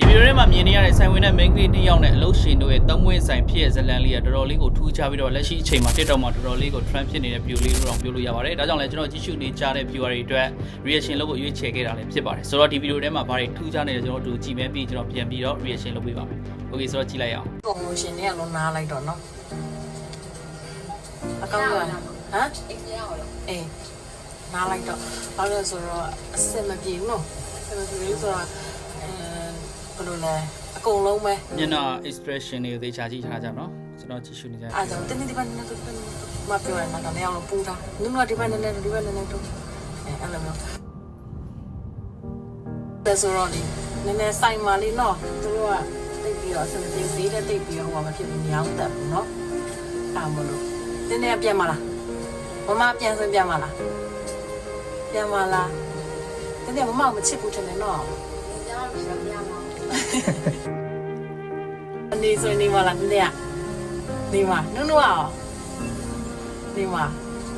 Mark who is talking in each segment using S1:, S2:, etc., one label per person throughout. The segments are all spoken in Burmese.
S1: ဒီဗီဒီယိုထဲမှာမြင်နေရတဲ့ဆိုင်ဝင်တဲ့ main ကလေးတစ်ယောက်နဲ့အလုပ်ရှင်တို့ရဲ့သုံးဝင်းဆိုင်ဖြစ်ရဲ့ဇလန်လေးကတော်တော်လေးကိုထူးခြားပြီးတော့လက်ရှိအချိန်မှာ TikTok မှာတော်တော်လေးကို trend ဖြစ်နေတဲ့ view လေးလို့တော့ပြောလို့ရပါတယ်။ဒါကြောင့်လည်းကျွန်တော်ကြည့်ရှုနေကြတဲ့ viewer တွေအတွက် reaction လုပ်ဖို့ရွေးချယ်ခဲ့တာလည်းဖြစ်ပါတယ်။ဆိုတော့ဒီဗီဒီယိုထဲမှာဘာတွေထူးခြားနေလဲကျွန်တော်တို့ကြည့်မယ်ပြီးကျွန်တော်ပြန်ပြီးတော့ reaction လုပ်ပေးပါမယ်။ Okay ဆိုတော့ကြည့်လိုက်ရအောင်
S2: ပုံလို့ရှင်တွေကလုံးနားလိုက်တော့နော်အကောင့်ကဟမ်
S3: အိမ်ပြောင်းတော့
S2: အေးနားလိုက်တော့ဘာလို့လဲဆိုတော့အစင်မပြေဘူးနော်အစင်မပြေဘူးဆိုတော့အဲ ဘယ်လိုလဲအကုန်လုံးပဲ။
S1: မျက်နှာ expression တွေကိုသေချာကြည့်ထားကြနော်။ကျွန်တော်ကြည့်ရှုနေကြတယ်
S2: အားကြောင့်တင်းတင်းဒီပါနေတော့မပြောရမှာတော့လည်းအောင်ပူတာနုနဒီပါနေနေဒီပါနေနေတော့အဲအဲ့လိုမျိုးဒါဆိုတော့ဒီနည်းနည်းဆိုင်မာလေးနော်သူတို့ကတိတ်ပြီးတော့အစင်မပြေဈေးတဲ့တိတ်ပြီးတော့ဟိုမှာမဖြစ်ဘူးညောင်းတက်ဘူးနော်အားမလို့တင်းတင်းပြန်မလားမမပြန်ဆိုပြန်မလားပြန်မလားတင်းတင်းမမမချစ်ဘူးထင်တယ်နော်
S3: အိမ်ပြောင်းတော့ပြောင်းမှာ
S2: အ နေဆိုနေမလားတင်းတင်းနေမနုနရောနေမ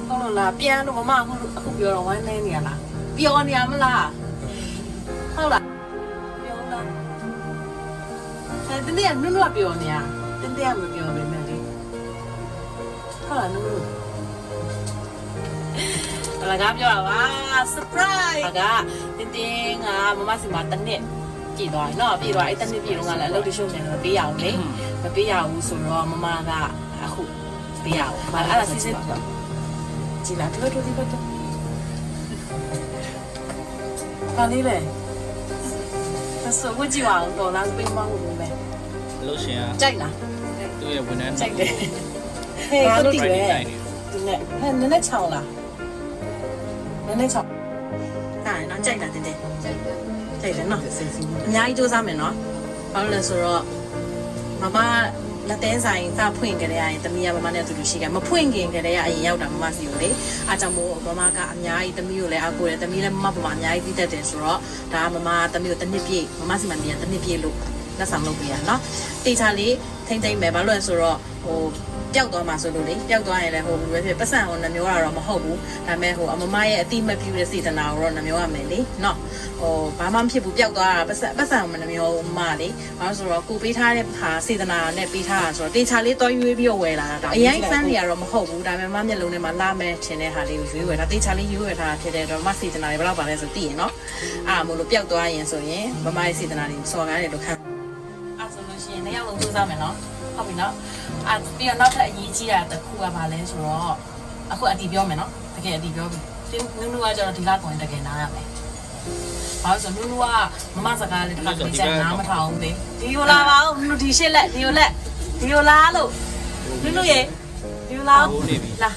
S2: ဟုတ်လို့လားပြန်တော့မမအခုအခုပြောတော့ဝမ်းနေနေရလားပျော်နေရမလားဟုတ်လားပျော်လားအဲတင်းတင်းနုနကပျော်နေရတင်းတင်းကမပျော်ပဲမယ်လေဟုတ်လားနုနအလကားပြောတာပါ surprise ကတင်းတင်းကမမစီမှာတစ်နှ ပြည့်သွားပြီနော်ပြည့်သွားအဲ့တနှစ်ပြည့်တော့ကလည်းအလုပ်တရှုံမြန်တော့ပေးရအောင်လေမပေးရဘူးဆိုတော့မမကအခုပေးရအောင်မလားအဲ့ဒါစီစဉ်ကြည်လာတို့တို့ဒီဘက်တော့ပါနေလေသစဝကြည့်အောင်တော့လမ်းပေးမဟုတ်ဘူး
S1: ပဲလို့ရှင်อ่ะ
S2: ကြိုက်လား
S1: သူ့ရဲ့ဝန်ထမ်း
S2: ကြိုက်တယ်ဟဲ့
S1: ဟု
S2: တ်
S1: တယ်
S2: သူ
S1: နဲ့
S2: ဟဲ့နည်းနည်းချောင်းလားနည်းနည်းချောင်းဒါနော်ကြိုက်တာတင်းတင်း
S3: ကြိုက်တယ်
S2: ကြိုက်တယ်နော်အများကြီးစူးစမ်းမယ်နော်ဘာလို့လဲဆိုတော့မမလက်သေးဆိုင်စဖွင့်ကြတဲ့ရင်တမီးကမမနဲ့အတူတူရှိကမဖွင့်ခင်ကြတဲ့အရင်ရောက်တာမမစီကိုလေအားကြောင့်မို့မမကအများကြီးတမီးကိုလည်းအားကိုးတယ်တမီးလည်းမမပမာအများကြီးသိတတ်တယ်ဆိုတော့ဒါကမမတမီးကိုတစ်နှစ်ပြည့်မမစီမမြင်တစ်နှစ်ပြည့်လို့လက်ဆောင်လုပ်ပေးရနော်တေချာလေးထိမ့်သိမ့်မယ်ဘာလို့လဲဆိုတော့ဟို ပျောက်သွားမှာဆိုလို့လေပျောက်သွားရင်လည်းဟိုဘယ်ဖြစ်ပတ်စံဟိုနှမျိုးကတော့မဟုတ်ဘူးဒါပေမဲ့ဟိုအမမရဲ့အတိမပြူတဲ့စေတနာကိုတော့နှမျိုးရမယ်လေနော်ဟိုဘာမှမဖြစ်ဘူးပျောက်သွားတာပတ်စံပတ်စံမနှမျိုးမလေဘာလို့ဆိုတော့ကိုပေးထားတဲ့ဟာစေတနာနဲ့ပေးထားတာဆိုတော့တေချာလေးတွားရွေးပြီးတော့ဝယ်လာတာအရင်ဖန်တွေကတော့မဟုတ်ဘူးဒါပေမဲ့မမျက်လုံးထဲမှာလာမဲ့ထင်တဲ့ဟာလေးကိုရွေးဝယ်တာတေချာလေးရွေးဝယ်ထားတာဖြစ်တဲ့တော့မစေတနာတွေဘယ်တော့ပါလဲဆိုသိရင်နော်အားမို့လို့ပျောက်သွားရင်ဆိုရင်မမရဲ့စေတနာတွေစော်ကားတယ်လို့ခံအဲ့ဆိုလို့ရှိရင်လည်းရောက်လုံးစူးစမ်းမယ်နော် ဟုတ်ပြီနော်အဲ့ပြီးတော့နောက်ထပ်အရေးကြီးတာတစ်ခုကဘာလဲဆိုတော့အခုအတီပြောမယ်နော်တကယ်အတီပြောပြီတင်းနုနုကကျတော့ဒီလောက်ကိုရင်တကယ်နားရမယ်ဘာလို့ဆိုနုနုကမမစကားလေးတစ်ခါတည်းကျနားမထောင်ဘူးလေဒီလိုလာပါဦးနုဒီရှစ်လက်ဒီလိုလက်ဒီလိုလာလို့နုနုရေဒီလိုလာ
S1: ဟိုးနေပြီ
S2: လာ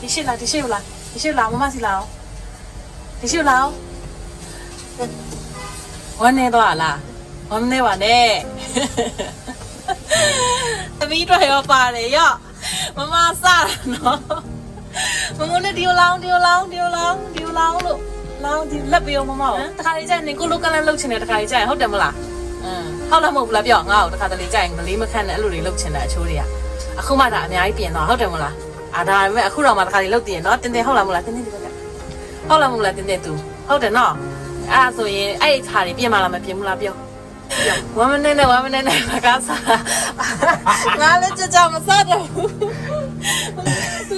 S2: ဒီရှစ်လာဒီရှစ်လာဒီရှစ်လာမမစီလာအောင်ဒီရှစ်လာအောင်ဝမ်းနေတော့လားဝမ်းနေပါနဲ့ သမီးတို့ရောပါတယ်ရောမမစတာနော်မမနဲ့ဒီလိုလောင်းဒီလိုလောင်းဒီလိုလောင်းဒီလိုလောင်းလို့လောင်းဒီလက်ပေးအောင်မမရောတခါလေးကျရင်ကိုလိုကလန်လှုပ်ချင်တယ်တခါလေးကျရင်ဟုတ်တယ်မလားအင်းဟုတ်လားမဟုတ်ဘူးလားပြောငါ့ကိုတခါတလေကျရင်မလေးမခန့်နဲ့အဲ့လိုတွေလှုပ်ချင်တဲ့အချိုးတွေကအခုမှဒါအများကြီးပြင်သွားဟုတ်တယ်မလားအာဒါပေမဲ့အခုတော့မှတခါလေးလှုပ်တည်နော်တင်းတင်းဟုတ်လားမလားတင်းတင်းဒီဘက်ကဟုတ်လားမဟုတ်လားတင်းတင်း तू ဟုတ်တယ်နော်အဲ့ဒါဆိုရင်အဲ့ဒီခြာတွေပြင်မလားမပြင်ဘူးလားပြော ဝမ်းမနေနဲ့ဝမ်းမနေနဲ့မကားစားငါလည်းကြကြမစားတော့ဘူး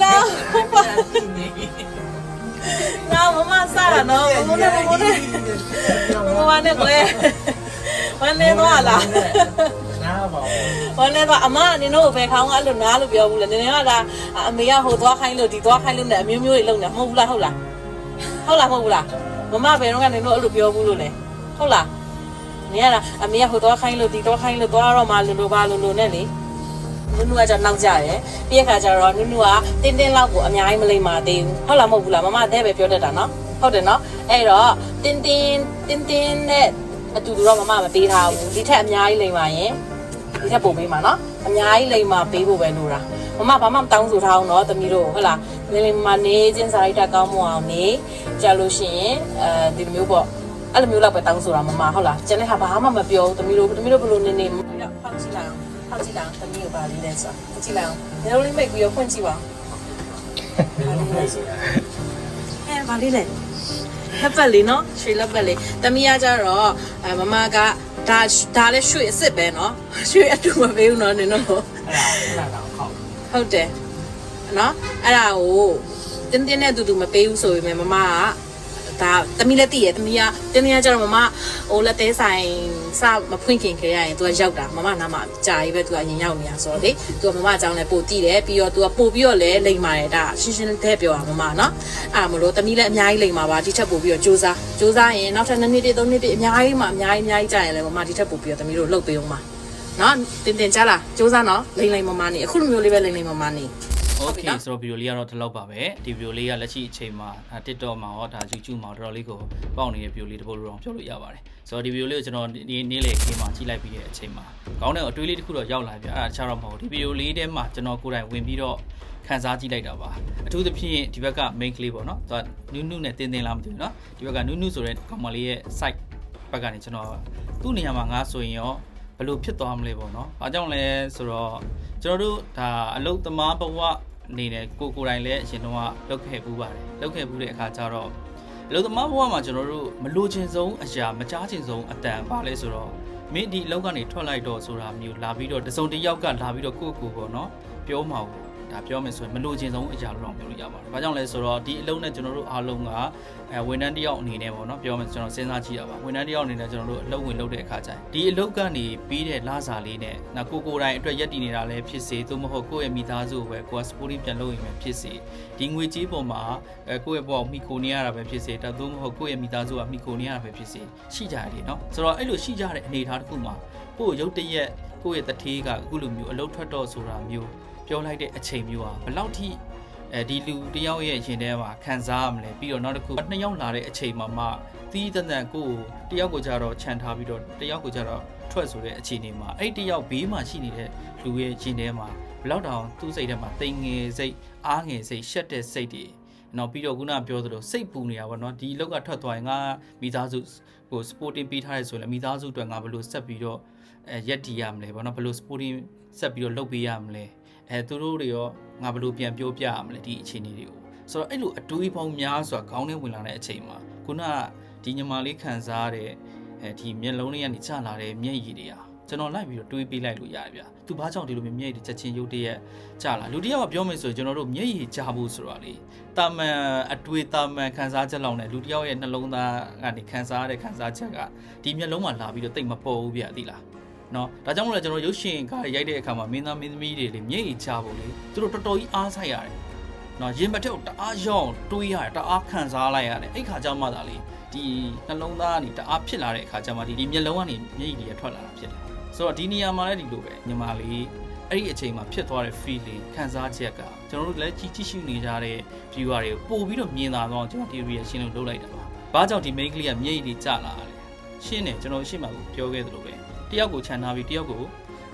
S2: လာလာမမစားတာနော်မမနဲ့မမနဲ့မမနဲ့ကိုယ်ဝမ်းနေတော့လား
S4: နားပါဘူး။
S2: ဘာလဲတော့အမအနေနဲ့ဘယ်ခေါင်းကအဲ့လိုနားလို့ပြောဘူးလေ။နင်ကဒါအမေကဟိုသွားခိုင်းလို့ဒီသွားခိုင်းလို့နဲ့အမျိုးမျိုးတွေလုပ်နေမဟုတ်ဘူးလားဟုတ်လား။ဟုတ်လားမဟုတ်ဘူးလား။မမဘယ်တော့ကနေလို့အဲ့လိုပြောဘူးလို့လေ။ဟုတ်လား။ နင်ကဒါအမေကဟိုသွားခိုင်းလို့ဒီသွားခိုင်းလို့သွားတော့မှလူလိုပါလူလိုနဲ့လေ။နုနုကကြောက်နောက်ကြတယ်။ပြီးရခါကျတော့နုနုကတင်းတင်းလောက်ကိုအများကြီးမလိမ္မာသေးဘူး။ဟုတ်လားမဟုတ်ဘူးလားမမအသေးပဲပြောတတ်တာနော်။ဟုတ်တယ်နော်။အဲ့တော့တင်းတင်းတင်းတင်းနဲ့အတူတူတော့မမမပေးထားဘူး။ဒီထက်အများကြီးလိမ္မာရင်ဒီထက်ပိုပေးမှာနော်အများကြီးလိမ်မာပေးဖို့ပဲလိုတာမမဘာမှမတောင်းဆိုထားအောင်နော်တမီးတို့ဟုတ်လားလင်းလင်းမနေချင်းစာရိုက်တာကောင်းမအောင်နေကြလို့ရှိရင်အဲဒီလိုမျိုးပေါ့ အဲ့လိုမျိုးလောက်ပဲတောင်းဆိုတာမမဟုတ်လားကျန်တဲ့ဟာဘာမှမပြောဘူးသမီးတို့သမီးတို့ဘယ်လိုနေနေဖောက်ကြည့်လိုက်အောင်ဖောက်ကြည့်လိုက်အောင်သမီးကိုပါလေးလဲဆိုတာကြည့်လိုက်အောင်မျက်လုံးလေးမိတ်ပြီးတော့ဖွင့်ကြည့်ပါအဲဘာလေးလဲလက်ပတ်လေးနော်ရွှေလက်ပတ်လေးတမီးကကြတော့အမမကဒါဒါလည်းရွှေအစ်စ်ပဲနော်ရွှေအတူမပေးဘူးနော်နင်တို့ဟုတ်တယ်နော်အဲ့ဒါကိုတင်းတင်းနဲ့အတူတူမပေးဘူးဆိုပေမဲ့မမက ဒါတမီးလည်းတည်ရတမီးကတင်းတင်းကကျတော့မမဟိုလက်သေးဆိုင်စမဖွင့်ခင်ခရရရင် तू ကရောက်တာမမနားမှာကြာရေးပဲ तू ကအရင်ရောက်နေတာဆိုတော့လေ तू ကမမအကြောင်းလည်းပို့တည်တယ်ပြီးတော့ तू ကပို့ပြီးတော့လည်းလိမ်ပါတယ်ဒါရှင်းရှင်းလေးပြောတာမမနော်အဲ့ဒါမလို့တမီးလည်းအများကြီးလိမ်ပါပါဒီထက်ပို့ပြီးတော့စူးစမ်းစူးစမ်းရင်နောက်ထပ်နှစ်နှစ်တည်းသုံးနှစ်တည်းအများကြီးမှအများကြီးအများကြီးကြာရင်လည်းမမဒီထက်ပို့ပြီးတော့တမီးတို့လှုပ်ပေးအောင်ပါနော်တင်တင်ကြလားစူးစမ်းနော်လိမ်လိမ်မမနေအခုလိုမျိုးလေးပဲလိမ်လိမ်မမနေ
S1: โอ
S2: ဟုတ်ပြီ
S1: เค
S2: နော်
S1: ဆိုတော့ဗီဒီယိုလေးကတော့ဒီလောက်ပါပဲဒီဗီဒီယိုလေးကလက်ရှိအချိန်မှာဒါ TikTok မှာရောဒါ YouTube မှာတော်တော်လေးကိုပေါက်နေတဲ့ဗီဒီယိုလေးတစ်ပုဒ်လို့တော့ပြောလို့ရပါတယ်ဆိုတော့ဒီဗီဒီယိုလေးကိုကျွန်တော်ဒီနေ့လေခေးမှာကြည့်လိုက်ပြီးတဲ့အချိန်မှာကောင်းတဲ့အတွေးလေးတစ်ခုတော့ရောက်လာပြအဲ့ဒါတခြားတော့မဟုတ်ဘူးဒီဗီဒီယိုလေးထဲမှာကျွန်တော်ကိုယ်တိုင်ဝင်ပြီးတော့ခန်းစားကြည့်လိုက်တာပါအထူးသဖြင့်ဒီဘက်က main ကလေးပေါ့နော်သူကနုနုနဲ့တင်းတင်းလားမသိဘူးနော်ဒီဘက်ကနုနုဆိုတဲ့ကောင်မလေးရဲ့ site ဘက်ကနေကျွန်တော်သူ့နေရာမှာငါဆိုရင်ရောဘယ်လိုဖြစ်သွားမလဲပေါ့နော်။ဘာကြောင့်လဲဆိုတော့ကျွန်တော်တို့ဒါအလုတ်သမားဘဝ အနေနဲ့ကိုကိုယ်တိုင်လည်းအရင်တော့လုပ်ခဲ့ပူးပါတယ်။လုပ်ခဲ့ပူးတဲ့အခါကျတော့အလုတ်သမားဘဝမှာကျွန်တော်တို့မလိုချင်ဆုံးအရာမကြားချင်ဆုံးအတန်ပါလဲဆိုတော့မင်းဒီအလုပ်ကနေထွက်လိုက်တော့ဆိုတာမျိုးလာပြီးတော့တစုံတစ်ယောက်ကလာပြီးတော့ကိုယ့်ကိုယ်ပေါ့နော်ပြောမှာပေါ့ ဒါပြောမယ်ဆိုရင်မလိုချင်ဆုံးအရာလို့တော့ပြောလို့ရပါတယ်။ဘာကြောင့်လဲဆိုတော့ဒီအလုံးနဲ့ကျွန်တော်တို့အားလုံးကအဲဝန်ထမ်းတယောက်အနေနဲ့ပေါ့နော်ပြောမယ်ကျွန်တော်စဉ်းစားကြည့်ရပါဝန်ထမ်းတယောက်အနေနဲ့ကျွန်တော်တို့အလုပ်ဝင်လုပ်တဲ့အခါကျရင်ဒီအလုပ်ကနေပြီးတဲ့လစာလေးနဲ့ငါကိုကိုယ်တိုင်အတွက်ရည်တည်နေတာလည်းဖြစ်စေသို့မဟုတ်ကိုယ့်ရဲ့မိသားစုကိုပဲကိုယ်ကစပိုးလေးပြန်လုပ်ရင်ပဲဖြစ်စေဒီငွေကြေးပေါ်မှာအဲကိုယ့်ရဲ့ဘဝကိုမိခိုနေရတာပဲဖြစ်စေတသို့မဟုတ်ကိုယ့်ရဲ့မိသားစုကမိခိုနေရတာပဲဖြစ်စေရှိကြတယ်နော်ဆိုတော့အဲ့လိုရှိကြတဲ့အနေအထားတစ်ခုမှာကိုယ့်ရုပ်တရက်ကိုယ့်ရဲ့တထေးကအခုလိုမျိုးအလုပ်ထွက်တော့ဆိုတာမျိုး ပြောလိုက်တဲ့အချိန်မျိုးဟာဘယ်လောက်ထိအဲဒီလူတယောက်ရဲ့ရင်ထဲမှာခံစားရမလဲပြီးတော့နောက်တစ်ခုနှစ်ယောက်လာတဲ့အချိန်မှာမှသီးတန်တန်ကိုယ်တယောက်ကိုကြတော့ခြံထားပြီးတော့တယောက်ကိုကြတော့ထွက်ဆိုတဲ့အခြေအနေမှာအဲ့တယောက်ဘေးမှာရှိနေတဲ့လူရဲ့ရင်ထဲမှာဘယ်လောက်တောင်သူ့စိတ်ထဲမှာတိမ်ငယ်စိတ်အားငယ်စိတ်ရှက်တဲ့စိတ်တွေနော်ပြီးတော့ခုနပြောသလိုစိတ်ပူနေတာပေါ့နော်ဒီလောက်ကထွက်သွားရင်ငါမိသားစုဟို sporting ပေးထားရဲဆိုရင်လည်းမိသားစုအတွက်ငါဘယ်လိုဆက်ပြီးတော့အဲရက်တီရမလဲပေါ့နော်ဘယ်လို sporting ဆက်ပြီးတော့လုပ်ပေးရမလဲ အဲသူတို့တွေရောငါဘယ်လိုပြန်ပြောပြရမလဲဒီအခြေအနေတွေကိုဆိုတော့အဲ့လိုအတွေးပေါင်းများစွာခေါင်းထဲဝင်လာတဲ့အချိန်မှာခုနကဒီညီမလေးခံစားရတဲ့အဲဒီမျက်လုံးလေးကနေချလာတဲ့မျက်ရည်တွေဟာကျွန်တော်လိုက်ပြီးတော့တွေးပေးလိုက်လို့ရတယ်ဗျာသူဘာကြောင့်ဒီလိုမျိုးမျက်ရည်တွေချက်ချင်းရုပ်တရက်ချလာလူတစ်ယောက်ကပြောမယ်ဆိုရင်ကျွန်တော်တို့မျက်ရည်ချဖို့ဆိုတာလေတာမန်အတွေးတာမန်ခံစားချက်လောက်နဲ့လူတစ်ယောက်ရဲ့နှလုံးသားကနေခံစားရတဲ့ခံစားချက်ကဒီမျက်လုံးမှာလာပြီးတော့တိတ်မပေါ်ဘူးဗျာသိလား နော်ဒါကြောင့်မို့လဲကျွန်တော်ရုပ်ရှင်ကားရိုက်တဲ့အခါမှာမင်းသားမင်းသမီးတွေလေမျက်ရည်ချဖို့လေသူတို့တော်တော်ကြီးအားဆိုင်ရတယ်နော်ရင်မထက်ကိုတအားရောင်းတွေးရတယ်တအားခံစားလိုက်ရတယ်အဲ့ခါကျမှသာလေဒီနှလုံးသားကနေတအားဖြစ်လာတဲ့အခါကျမှဒီဒီမျက်လုံးကနေမျက်ရည်တွေထွက်လာတာဖြစ်တယ်ဆိုတော့ဒီနေရာမှာလည်းဒီလိုပဲညီမလေးအဲ့ဒီအချိန်မှာဖြစ်သွားတဲ့ feeling ခံစားချက်ကကျွန်တော်တို့လည်းကြည့်ကြည့်ရှုနေကြတဲ့ viewer တွေကိုပို့ပြီးတော့မြင်သာတော့ကျွန်တော်ဒီ reaction လို့လုပ်လိုက်တာပါ။ဘာကြောင့်ဒီ main ကလေးကမျက်ရည်တွေကျလာတာလဲ။ရှင်းတယ်ကျွန်တော်ရှင်းမှာပြောခဲ့သလိုပဲ တယောက်ကိုခြံထားပြီးတယောက်ကို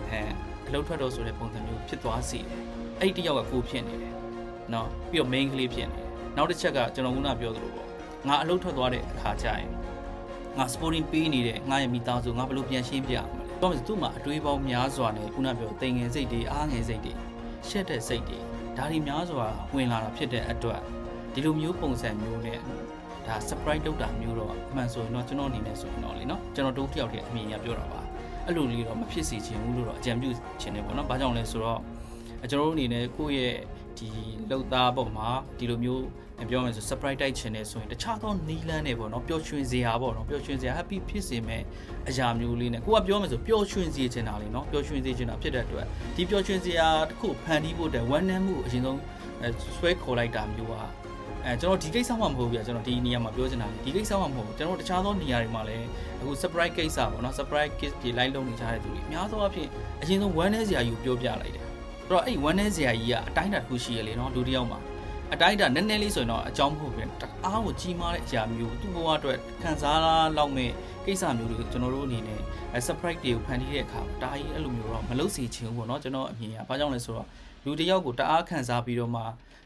S1: အဲအလုပ်ထွက်တော့ဆိုတဲ့ပုံစံမျိုးဖြစ်သွားစေတယ်။အဲ့ဒီတယောက်ကကိုဖြစ်နေတယ်။နော်ပြီးတော့ main ကလေးဖြစ်နေတယ်။နောက်တစ်ချက်ကကျွန်တော်ခုနပြောသလိုပေါ့။ငါအလုပ်ထွက်သွားတဲ့အခါကျရင်ငါ sporting ပေးနေတဲ့ငါရဲ့မိသားစုငါဘယ်လိုပြန်ရှင်းပြရမလဲ။တော့သူ့မှာအတွေးပေါင်းများစွာနဲ့ခုနပြောတိမ်ငယ်စိတ်တွေအားငယ်စိတ်တွေရှက်တဲ့စိတ်တွေဒါတွေများစွာဝင်လာတာဖြစ်တဲ့အတွက်ဒီလိုမျိုးပုံစံမျိုးနဲ့ဒါ surprise လုပ်တာမျိုးတော့အမှန်ဆိုရင်တော့ကျွန်တော်အနေနဲ့ဆိုရင်တော့လေနော်ကျွန်တော်တို့တစ်ယောက်တည်းအမြင်ရပြောတာပါ အဲ့လိုလေးတော့မဖြစ်စေချင်ဘူးလို့တော့အကြံပြုချင်တယ်ပေါ့နော်ဘာကြောင့်လဲဆိုတော့အကျွန်တော်တို့အနေနဲ့ကိုယ့်ရဲ့ဒီလောက်သားပေါ့မှာဒီလိုမျိုးပြောမယ်ဆို surprise တိုက်ချင်တယ်ဆိုရင်တခြားသောနီးလန်းတွေပေါ့နော်ပျော်ရွှင်စရာပေါ့နော်ပျော်ရွှင်စရာ happy ဖြစ်စေမဲ့အရာမျိုးလေးနဲ့ကိုကပြောမယ်ဆိုပျော်ရွှင်စေချင်တာလေနော်ပျော်ရွှင်စေချင်တာဖြစ်တဲ့အတွက်ဒီပျော်ရွှင်စရာတစ်ခုဖန်တီးဖို့တဲ့ဝမ်းနည်းမှုကိုအရင်ဆုံးအဲဆွဲခေါ်လိုက်တာမျိုးက အဲကျွန်တော်ဒီကိစ္စမှမဟုတ်ဘူးပြကျွန်တော်ဒီနေရာမှာပြောချင်တာဒီကိစ္စမှမဟုတ်ဘူးကျွန်တော်တခြားသောနေရာတွေမှာလည်းအခု surprise ကိစ္စပေါ့နော် surprise case တွေ live လုပ်နေကြတဲ့သူတွေအများသောအားဖြင့်အရင်ဆုံးဝမ်းနည်းစရာကြီးကိုပြောပြလိုက်တယ်အဲ့တော့အဲ့ဝမ်းနည်းစရာကြီးကအတိုင်းအတာတစ်ခုရှိရလေနော်လူတစ်ယောက်မှာအတိုင်းအတာနည်းနည်းလေးဆိုရင်တော့အကြောင်းမဟုတ်ဘူးတအားကိုကြီးမားတဲ့အရာမျိုးသူ့ဘဝအတွက်ခံစားလောက်မဲ့ကိစ္စမျိုးတွေကိုကျွန်တော်တို့အနေနဲ့ surprise တွေကိုဖန်တီးတဲ့အခါဒါကြီးအဲ့လိုမျိုးတော့မလုပ်စေချင်ဘူးပေါ့နော်ကျွန်တော်အမြင်ကဘာကြောင့်လဲဆိုတော့လူတစ်ယောက်ကိုတအားခံစားပြီးတော့မှ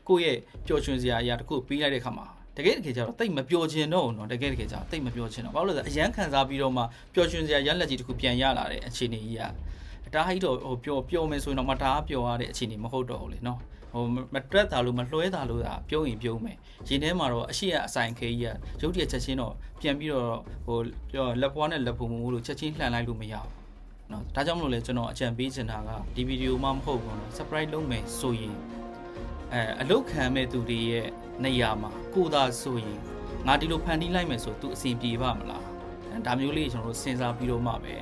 S1: ကိုယ့်ရဲ့ပျော်ရွှင်စရာအရာတစ်ခုပေးလိုက်တဲ့အခါမှာတကယ်တကယ်ကျတော့တိတ်မပျော်ချင်တော့ဘူးเนาะတကယ်တကယ်ကျတော့တိတ်မပျော်ချင်တော့ဘာလို့လဲဆိုတော့အရန်ခံစားပြီးတော့မှပျော်ရွှင်စရာရလက်ကြီးတစ်ခုပြန်ရလာတဲ့အခြေအနေကြီးကဒါဟိတော့ဟိုပျော်ပျော်မယ်ဆိုရင်တော့မဒါပျော်ရတဲ့အခြေအနေမဟုတ်တော့ဘူးလေเนาะ ဟိုမမတွက်တာလို့မလွှဲတာလို့သာပြုံးရင်ပြုံးမယ်ရင်ထဲမှာတော့အရှိရအဆိုင်ခဲကြီးကရုပ်တရက်ချက်ချင်းတော့ပြန်ပြီးတော့ဟိုပြောလက်ပွားနဲ့လက်ဖုံမို့လို့ချက်ချင်းလှန်လိုက်လို့မရဘူးเนาะဒါကြောင့်မလို့လဲကျွန်တော်အကြံပေးချင်တာကဒီဗီဒီယိုမှမဟုတ်ဘူးเนาะ surprise လုပ်မယ်ဆိုရင် အဲအလုတ်ခံမဲ့သူတွေရဲ့နေရာမှာကိုသာဆိုရင်ငါဒီလိုဖန်တီးလိုက်မယ်ဆိုသူအဆင်ပြေပါမလားအဲဒါမျိုးလေးကျွန်တော်တို့စဉ်းစားပြီးတော့မှပဲ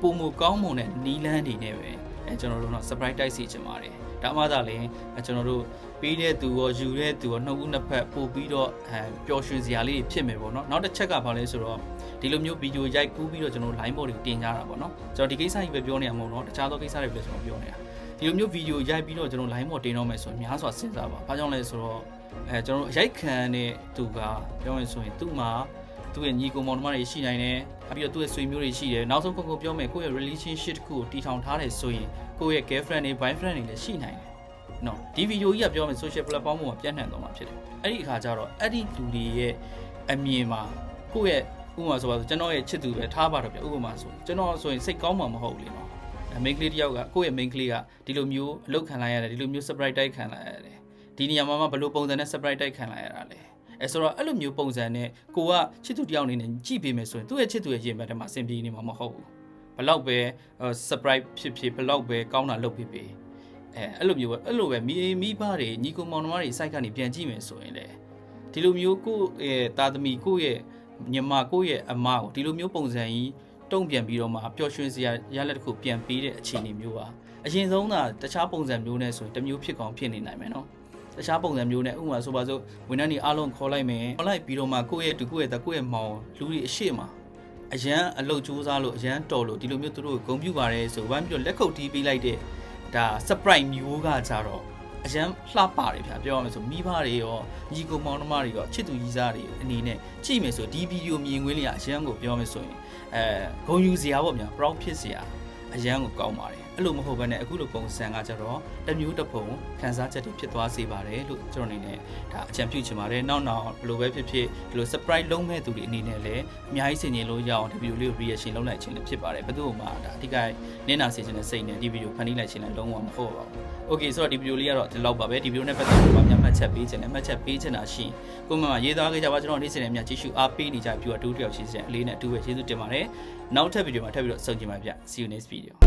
S1: ပုံမကောင်းမွန်တဲ့နီလန်းတွေနဲ့ပဲအဲကျွန်တော်တို့တော့ surprise တိုက်စီချင်ပါတယ်ဒါမှသာလေအဲကျွန်တော်တို့ပေးတဲ့သူရောယူတဲ့သူရောနှစ်ဦးနှစ်ဖက်ပို့ပြီးတော့အဲပျော်ရွှင်စရာလေးတွေဖြစ်မယ်ပေါ့နော်နောက်တစ်ချက်ကဘာလဲဆိုတော့ဒီလိုမျိုးဗီဒီယိုရိုက်ကူးပြီးတော့ကျွန်တော်တို့ line ပေါ်တွေတင်ကြတာပေါ့နော်ကျွန်တော်ဒီကိစ္စကြီးပဲပြောနေရမှာမဟုတ်တော့တခြားသောကိစ္စတွေပဲကျွန်တော်ပြောနေတာ ဒီလိုမျိုးဗီဒီယိုရိုက်ပြီးတော့ကျွန်တော် line ပေါ်တင်တော့မယ်ဆိုရင်များစွာစဉ်းစားပါဘာကြောင့်လဲဆိုတော့အဲကျွန်တော်တို့ရိုက်ခံတဲ့သူကပြောရင်ဆိုရင်သူ့မှာသူ့ရဲ့ညီကိုမောင်နှမတွေရှိနိုင်တယ်။ပြီးတော့သူ့ရဲ့ဆွေမျိုးတွေရှိတယ်။နောက်ဆုံးကိုကိုပြောမယ်ကိုယ့်ရဲ့ relationship တစ်ခုကိုတည်ထောင်ထားတယ်ဆိုရင်ကိုယ့်ရဲ့ girlfriend တွေ boyfriend တွေလည်းရှိနိုင်တယ်။နော်ဒီဗီဒီယိုကြီးကပြောမယ် social platform ပေါ်မှာပြန့်နှံ့သွားမှာဖြစ်တယ်။အဲ့ဒီအခါကျတော့အဲ့ဒီလူတွေရဲ့အမြင်မှာကိုယ့်ရဲ့ဥပမာဆိုပါဆိုကျွန်တော်ရဲ့ချစ်သူပဲထားပါတော့ပြဥပမာဆိုကျွန်တော်ဆိုရင်စိတ်ကောင်းမှာမဟုတ်လေနော်။ မိန်းကလေးတယောက်ကကိုယ့်ရဲ့မိန်းကလေးကဒီလိုမျိုးအလုပ်ခံလိုက်ရတယ်ဒီလိုမျိုး surprise တိုက်ခံလိုက်ရတယ်။ဒီနေရာမှာမှဘယ်လိုပုံစံနဲ့ surprise တိုက်ခံလိုက်ရတာလဲ။အဲဆိုတော့အဲ့လိုမျိုးပုံစံနဲ့ကိုကချစ်သူတယောက်အနေနဲ့ကြည့်ပေးမယ်ဆိုရင်သူ့ရဲ့ချစ်သူရဲ့ရင်ဘတ်ထဲမှာအဆင်ပြေနေမှာမဟုတ်ဘူး။ဘလောက်ပဲ surprise ဖြစ်ဖြစ်ဘလောက်ပဲကောင်းတာလုပ်ပေးပေးအဲအဲ့လိုမျိုးပဲအဲ့လိုပဲမိမိဘတွေညီကိုမောင်နှမတွေစိုက်ကနေပြန်ကြည့်မယ်ဆိုရင်လေဒီလိုမျိုးကိုယ့်ရဲ့တာသမီကိုယ့်ရဲ့ညီမကိုယ့်ရဲ့အမကိုဒီလိုမျိုးပုံစံကြီး တုံ့ပြန်ပြီးတော့မှပျော်ရွှင်စရာရလက်တစ်ခုပြန်ပေးတဲ့အခြေအနေမျိုးပါအရင်ဆုံးကတခြားပုံစံမျိုးနဲ့ဆိုရင်တစ်မျိုးဖြစ်ကောင်းဖြစ်နေနိုင်မယ်နော်တခြားပုံစံမျိုးနဲ့ဥပမာဆိုပါစို့ဝန်ထမ်းတွေအားလုံးခေါ်လိုက်မယ်ခေါ်လိုက်ပြီးတော့မှကိုယ့်ရဲ့တူကိုယ့်ရဲ့တကိုယ့်ရဲ့မောင်လူတွေအရှိမအရန်အလုတ်ကြိုးစားလို့အရန်တော်လို့ဒီလိုမျိုးသူတို့ကိုဂုံပြူပါတယ်ဆိုဝမ်းပြီးတော့လက်ခုပ်တီးပေးလိုက်တဲ့ဒါ surprise မျိုးကကြတော့ အရန်လှပတယ်ဗျာပြောရမယ်ဆိုမိဘတွေရောညီကိုမောင်နှမတွေရောချစ်သူကြီးစားတွေအနေနဲ့ကြည့်မယ်ဆိုဒီဗီဒီယိုမြင်ကွင်းလေးကအရန်ကိုပြောမယ်ဆိုရင်အဲဂုံယူစရာပေါ့ဗျာ proud ဖြစ်စရာအရန်ကိုကောင်းပါတယ်အဲ့လိုမဟုတ်ဘဲနဲ့အခုလိုပုံစံကကြတော့တစ်မျိုးတစ်ပုံခန်းစားချက်တွေဖြစ်သွားစေပါတယ်လို့ကျွန်တော်အနေနဲ့ဒါအကြံပြုချင်ပါတယ်နောက်နောက်ဘယ်လိုပဲဖြစ်ဖြစ်ဒီလို surprise လုံးမဲ့သူတွေအနေနဲ့လည်းအများကြီးဆင်ခြင်လို့ရအောင်ဒီဗီဒီယိုလေးကို reaction လုပ်လိုက်ခြင်းလည်းဖြစ်ပါတယ်ဘယ်သူမှဒါအဓိကနင်းနာစေခြင်းနဲ့စိတ်နဲ့ဒီဗီဒီယိုဖန်တီးလိုက်ခြင်းလည်းလုံးဝမဟုတ်ပါဘူး Okay ဆိုတော့ဒီဗီဒီယိုလေးကတော့ဒီလောက်ပါပဲဒီဗီဒီယိုနဲ့ပတ်သက်လို့မှမျက်မှတ်ချက်ပေးခြင်းနဲ့မှတ်ချက်ပေးခြင်းတာရှိရင်ကိုမမရေးသားခဲ့ကြပါကျွန်တော်နေ့စဉ်နဲ့မြတ်ကြည့်ရှုအားပေးနေကြပြီးတော့အတူတူတယောက်ရှိစေအလေးနဲ့အတူပဲကျေးဇူးတင်ပါတယ်နောက်ထပ်ဗီဒီယိုမှာထပ်ပြီးတော့ဆုံကြပါဗျ See you next video